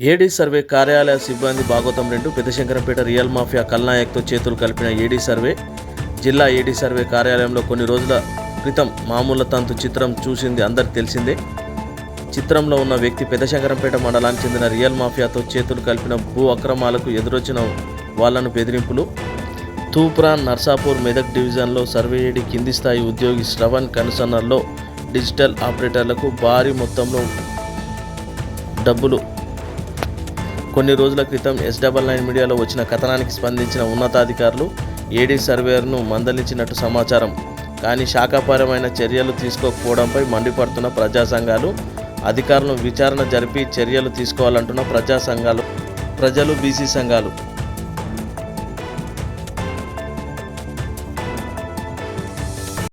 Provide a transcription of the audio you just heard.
ఏడీ survey కార్యాలయ సిబ్బంది భాగవతం రెండు పెద్దశంకరంపేట రియల్ మాఫియా కల్నాయక్తో చేతులు కలిపిన ఏడీ సర్వే. జిల్లా ఏడీ సర్వే కార్యాలయంలో కొన్ని రోజుల క్రితం మామూల తంతు చిత్రం చూసింది అందరికి తెలిసిందే. చిత్రంలో ఉన్న వ్యక్తి పెద్దశంకరంపేట మండలానికి చెందిన రియల్ మాఫియాతో చేతులు కలిపిన భూ అక్రమాలకు ఎదురొచ్చిన వాళ్ళను బెదిరింపులు. తూప్రాన్ నర్సాపూర్ మెదక్ డివిజన్లో సర్వేయడి కింది స్థాయి ఉద్యోగి శ్రవణ్ కన్సర్నర్లో డిజిటల్ ఆపరేటర్లకు భారీ మొత్తంలో డబ్బులు కొన్ని రోజుల క్రితం ఎస్ డబల్ నైన్ మీడియాలో వచ్చిన కథనానికి స్పందించిన ఉన్నతాధికారులు ఏడీ సర్వేయర్ను మందలించినట్టు సమాచారం. కానీ శాఖాపరమైన చర్యలు తీసుకోకపోవడంపై మండిపడుతున్న ప్రజా సంఘాలు అధికారులను విచారణ జరిపి చర్యలు తీసుకోవాలంటున్న ప్రజా సంఘాలు ప్రజలు బీసీ సంఘాలు.